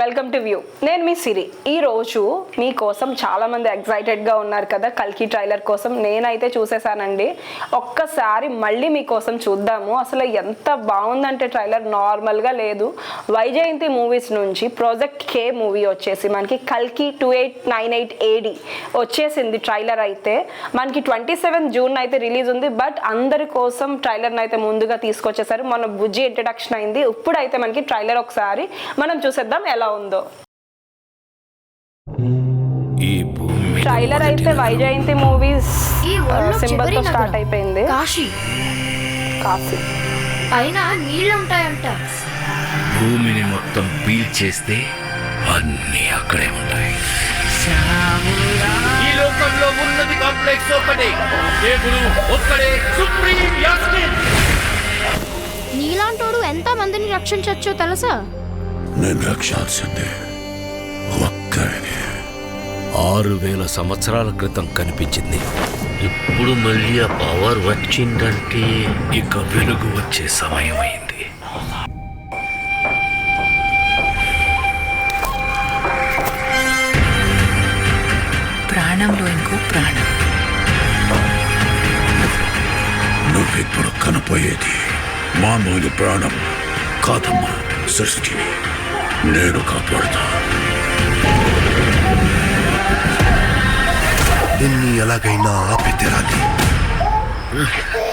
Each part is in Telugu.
Welcome to view. నేను మీ సిరి. ఈ రోజు మీకోసం చాలామంది మంది ఉన్నారు కదా కల్కి ట్రైలర్ కోసం. నేనైతే చూసేసానండి. ఒక్కసారి మళ్ళీ మీకోసం చూద్దాము. అసలు ఎంత బాగుందంటే ట్రైలర్ నార్మల్గా లేదు. వైజయంతి మూవీస్ నుంచి ప్రాజెక్ట్ కే మూవీ వచ్చేసి మనకి కల్కి two eight nine eight AD వచ్చేసింది ట్రైలర్ అయితే. మనకి ట్వంటీ సెవెన్ జూన్ అయితే రిలీజ్ ఉంది. బట్ అందరి కోసం ట్రైలర్ని అయితే ముందుగా తీసుకొచ్చేసారు. మన బుజ్జి ఇంట్రడక్షన్ అయింది. ఇప్పుడైతే మనకి ట్రైలర్ ఒకసారి మనం చూసేద్దాం ఎలా ఉందో. ఈ భూమి మీద ట్రైలర్ అయితే వైజయంతి మూవీస్ సింబల్ చివరి తో స్టార్ట్. అయిపోయింది. కాశీ. కాఫీ పైన నీళ్ళుంటాయంట భూమిని మొత్తం పీల్చేస్తే అన్ని అక్కడే ఉంటాయి. ఈ లోకంలో ఉన్నది కాంప్లెక్స్ ఒకటే దేవుడు ఒక్కడే సుప్రీం నీలాంటోడు ఎంత మందిని రక్షించవచ్చో తెలుసా? నేను రక్షాల్సిందే ఒక్కడిని. ఆరు వేల సంవత్సరాల క్రితం కనిపించింది. ఇప్పుడు మళ్ళీ ఆ పవర్ వచ్చిందంటే ఇక వెలుగు వచ్చే సమయం అయింది ప్రాణంలో ఇంకో ప్రాణం. నువ్విప్పుడు కనపోయేది మామూలు ప్రాణం కాదమ్మా సృష్టిని. నేను కాపాడుతా. దీన్ని ఎలాగైనా ఆపి తీరాలి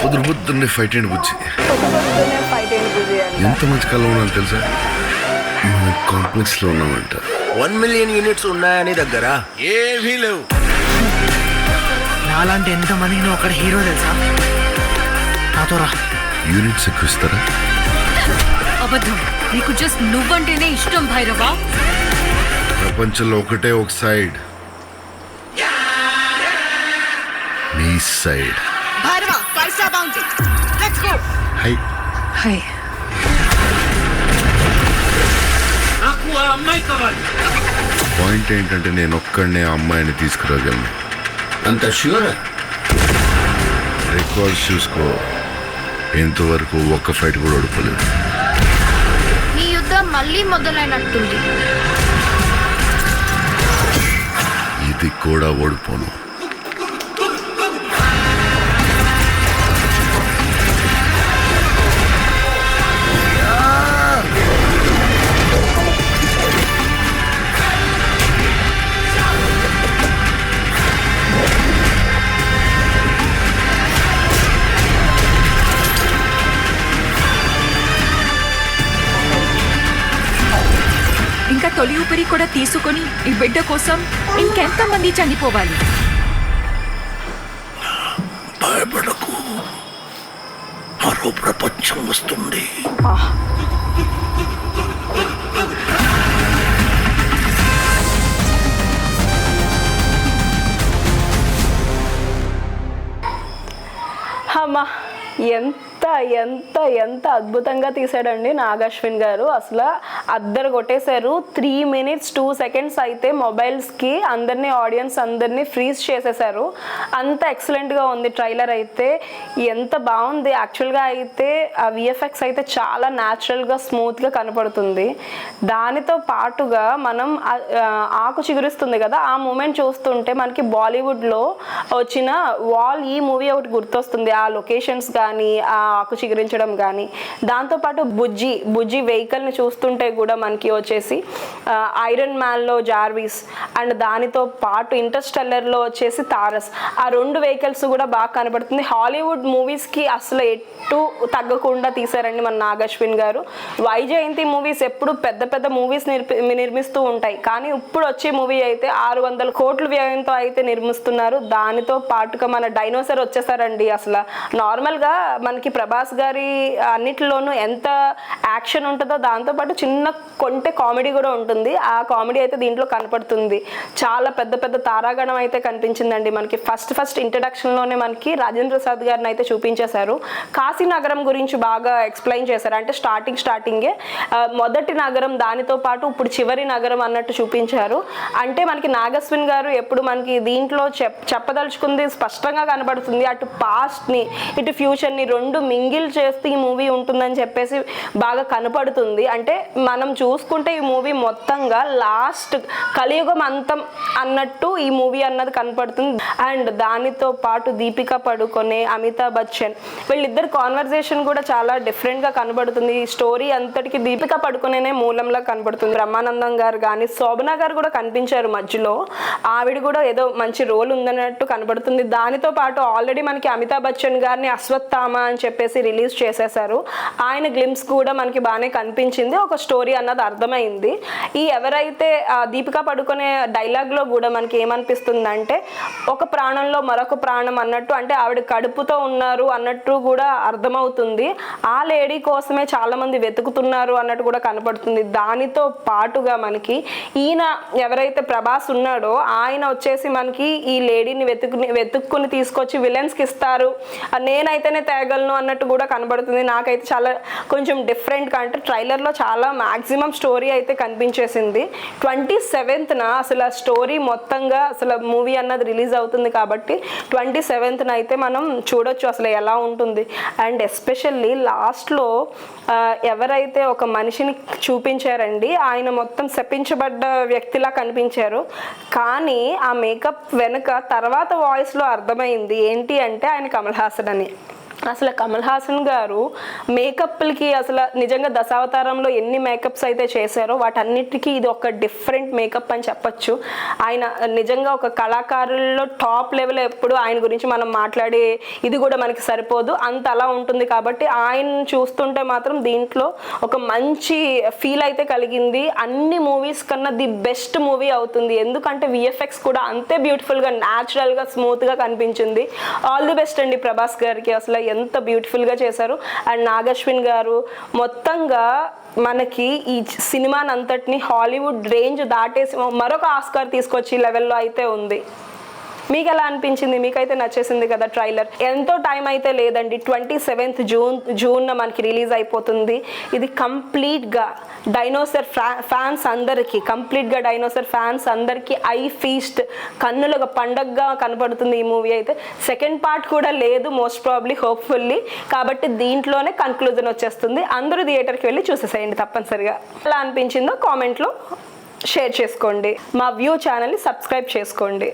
పొద్దున పొద్దున్నే ఫైట్ అండి బుజ్జి. ఎంత మంచి కళ ఉన్నాను తెలుసా? మనం కాంప్లెక్స్లో ఉన్నామంట. వన్ మిలియన్ యూనిట్స్ ఉన్నాయని దగ్గర. ఏమీ లేవు. నాలాంటి ఎంత మందికి నువ్వు అక్కడ హీరో తెలుసా? నాతో రా. యూనిట్స్ ఎక్కువ ఇస్తారా? అబద్ధం. నీకు జస్ట్ నువ్వంటేనే ఇష్టం భైరవా? ప్రపంచంలో ఒకటే ఒక సైడ్. నీ side. Bhairava five star bounty let's go hi. Hi. నాకు ఆ అమ్మాయి కావాలి. పాయింట్ ఏంటంటే నేను ఒక్కడనే ఆ అమ్మాయిని తీసుకురాగలను. అంత ష్యూర్ రికార్డ్స్ చూసుకో. ఇంతవరకు ఒక్క ఫైట్ కూడా ఓడిపోలేదు. మళ్ళీ మొదలైనట్టుంది. ఇది కూడా ఓడిపోను. తొలి ఊపిరి కూడా తీసుకొని ఈ బిడ్డ కోసం ఇంకెంత మంది చనిపోవాలి? భయపడకు. మరో ప్రపంచం వస్తుంది. అమ్మా ఎంత ఎంత ఎంత అద్భుతంగా తీసాడండి నాగశ్విన్ గారు. అసలు అద్దరు కొట్టేశారు. త్రీ మినిట్స్ టూ సెకండ్స్ అయితే మొబైల్స్కి అందరినీ ఆడియన్స్ అందరినీ ఫ్రీజ్ చేసేసారు అంత ఎక్సలెంట్గా ఉంది ట్రైలర్ అయితే. ఎంత బాగుంది. యాక్చువల్గా అయితే ఆ విఎఫ్ఎక్స్ అయితే చాలా న్యాచురల్గా స్మూత్గా కనపడుతుంది. దానితో పాటుగా మనం ఆకు చిగురిస్తుంది కదా ఆ మూమెంట్ చూస్తుంటే మనకి బాలీవుడ్లో వచ్చిన వాల్ ఈ మూవీ ఒకటి గుర్తొస్తుంది. ఆ లొకేషన్స్ కానీ ఆ ఆకు చిగురించడం కానీ. దాంతోపాటు బుజ్జి బుజ్జి వెహికల్ని చూస్తుంటే కూడా మనకి వచ్చేసి ఐరన్ మ్యాన్లో జార్విస్ అండ్ దానితో పాటు ఇంటర్స్టెల్లర్లో వచ్చేసి తారస్. ఆ రెండు వెహికల్స్ కూడా బాగా కనబడుతుంది. హాలీవుడ్ మూవీస్కి అసలు ఎటు తగ్గకుండా తీశారండి మన నాగశ్విన్ గారు. వైజయంతి మూవీస్ ఎప్పుడు పెద్ద పెద్ద మూవీస్ నిర్పి నిర్మిస్తూ ఉంటాయి. కానీ ఇప్పుడు వచ్చే మూవీ అయితే ఆరు వందల కోట్ల వ్యయంతో అయితే నిర్మిస్తున్నారు. దానితో పాటుగా మన డైనోసర్ వచ్చేసారండి అసలు. నార్మల్గా మనకి ప్రభాస్ గారి అన్నిటిలోనూ ఎంత యాక్షన్ ఉంటుందో దాంతోపాటు చిన్న కొంటే కామెడీ కూడా ఉంటుంది. ఆ కామెడీ అయితే దీంట్లో కనపడుతుంది. చాలా పెద్ద పెద్ద తారాగణం అయితే కనిపించిందండి మనకి. ఫస్ట్ ఫస్ట్ ఇంట్రడక్షన్లోనే మనకి రాజేంద్ర ప్రసాద్ గారిని అయితే చూపించేశారు. కాశీ నగరం గురించి బాగా ఎక్స్ప్లెయిన్ చేశారు. అంటే స్టార్టింగ్ స్టార్టింగే మొదటి నగరం దానితో పాటు ఇప్పుడు చివరి నగరం అన్నట్టు చూపించారు. అంటే మనకి నాగస్విన్ గారు ఎప్పుడు మనకి దీంట్లో చెప్ చెప్పదలుచుకుంది స్పష్టంగా కనబడుతుంది అటు పాస్ట్ని ఇటు ఫ్యూచర్ ఎమోషన్ని రెండు మింగిల్ చేస్తూ ఈ మూవీ ఉంటుందని చెప్పేసి బాగా కనపడుతుంది. అంటే మనం చూసుకుంటే ఈ మూవీ మొత్తంగా లాస్ట్ కలియుగం అంతం అన్నట్టు ఈ మూవీ అన్నది కనపడుతుంది. అండ్ దానితో పాటు దీపిక పడుకొనే అమితాబ్ బచ్చన్ వీళ్ళిద్దరు కాన్వర్జేషన్ కూడా చాలా డిఫరెంట్గా కనబడుతుంది. ఈ స్టోరీ అంతటికి దీపిక పడుకునేనే మూలంలా కనబడుతుంది. బ్రహ్మానందం గారు కానీ శోభన గారు కూడా కనిపించారు మధ్యలో. ఆవిడ కూడా ఏదో మంచి రోల్ ఉందన్నట్టు కనబడుతుంది. దానితో పాటు ఆల్రెడీ మనకి అమితాబ్ బచ్చన్ గారిని అశ్వత్థామ అని చెప్పేసి రిలీజ్ చేసేసారు. ఆయన గ్లిమ్స్ కూడా మనకి బాగానే కనిపించింది. ఒక స్టోరీ అన్నది అర్థమైంది. ఈ ఎవరైతే దీపికా దీపిక పడుకునే డైలాగ్లో కూడా మనకి ఏమనిపిస్తుందంటే ఒక ప్రాణంలో మరొక ప్రాణం అన్నట్టు అంటే ఆవిడ కడుపుతో ఉన్నారు అన్నట్టు కూడా అర్థమవుతుంది. ఆ లేడీ కోసమే చాలామంది వెతుకుతున్నారు అన్నట్టు కూడా కనపడుతుంది. దానితో పాటుగా మనకి ఈయన ఎవరైతే ప్రభాస్ ఉన్నాడో ఆయన వచ్చేసి మనకి ఈ లేడీని వెతుకుని వెతుక్కుని తీసుకొచ్చి విలన్స్కి ఇస్తారు. నేనైతేనే నేనైతేనే తేగలను అన్నట్టు కూడా కనబడుతుంది. నాకైతే చాలా కొంచెం డిఫరెంట్గా అంటే ట్రైలర్లో చాలా మ్యాక్సిమం స్టోరీ అయితే కనిపించేసింది. ట్వంటీ సెవెంత్న అసలు ఆ స్టోరీ మొత్తంగా అసలు మూవీ అన్నది రిలీజ్ అవుతుంది కాబట్టి ట్వంటీ సెవెంత్న అయితే మనం చూడొచ్చు అసలు ఎలా ఉంటుంది. అండ్ ఎస్పెషల్లీ లాస్ట్లో ఎవరైతే ఒక మనిషిని చూపించారండి ఆయన మొత్తం శపించబడ్డ వ్యక్తిలా కనిపించారు. కానీ ఆ మేకప్ వెనుక తర్వాత వాయిస్లో అర్థమైంది ఏంటి అంటే ఆయన కమల్ హాసన్ అని. అసలు కమల్ హాసన్ గారు మేకప్లకి అసలు నిజంగా దశావతారంలో ఎన్ని మేకప్స్ అయితే చేశారో వాటన్నిటికీ ఇది ఒక డిఫరెంట్ మేకప్ అని చెప్పొచ్చు. ఆయన నిజంగా ఒక కళాకారుల్లో టాప్ లెవెల్ ఎప్పుడు ఆయన గురించి మనం మాట్లాడే ఇది కూడా మనకి సరిపోదు. అంత అలా ఉంటుంది కాబట్టి ఆయన చూస్తుంటే మాత్రం దీంట్లో ఒక మంచి ఫీల్ అయితే కలిగింది. అన్ని మూవీస్ కన్నా ది బెస్ట్ మూవీ అవుతుంది. ఎందుకంటే విఎఫ్ఎక్స్ కూడా అంతే బ్యూటిఫుల్గా న్యాచురల్గా స్మూత్గా కనిపించింది. ఆల్ ది బెస్ట్ అండి ప్రభాస్ గారికి. అసలు ఎంత బ్యూటిఫుల్గా చేశారు. అండ్ నాగశ్విన్ గారు మొత్తంగా మనకి ఈ సినిమానంతటిని హాలీవుడ్ రేంజ్ దాటేసి మరొక ఆస్కార్ తీసుకొచ్చి లెవెల్లో అయితే ఉంది. మీకు ఎలా అనిపించింది? మీకైతే నచ్చేసింది కదా ట్రైలర్. ఎంతో టైం అయితే లేదండి. ట్వంటీ సెవెంత్ జూన్ జూన్న మనకి రిలీజ్ అయిపోతుంది. ఇది కంప్లీట్గా డైనోసర్ ఫ్యాన్స్ అందరికీ కంప్లీట్గా డైనోసర్ ఫ్యాన్స్ అందరికీ ఐ ఫీస్ట్. కన్నులకు పండగగా కనపడుతుంది ఈ మూవీ అయితే. సెకండ్ పార్ట్ కూడా లేదు మోస్ట్ ప్రాబ్లీ హోప్ఫుల్లీ. కాబట్టి దీంట్లోనే కన్క్లూజన్ వచ్చేస్తుంది. అందరూ థియేటర్కి వెళ్ళి చూసేసేయండి తప్పనిసరిగా. ఎలా అనిపించిందో కామెంట్లో షేర్ చేసుకోండి. మా వ్యూ ఛానల్ని సబ్స్క్రైబ్ చేసుకోండి.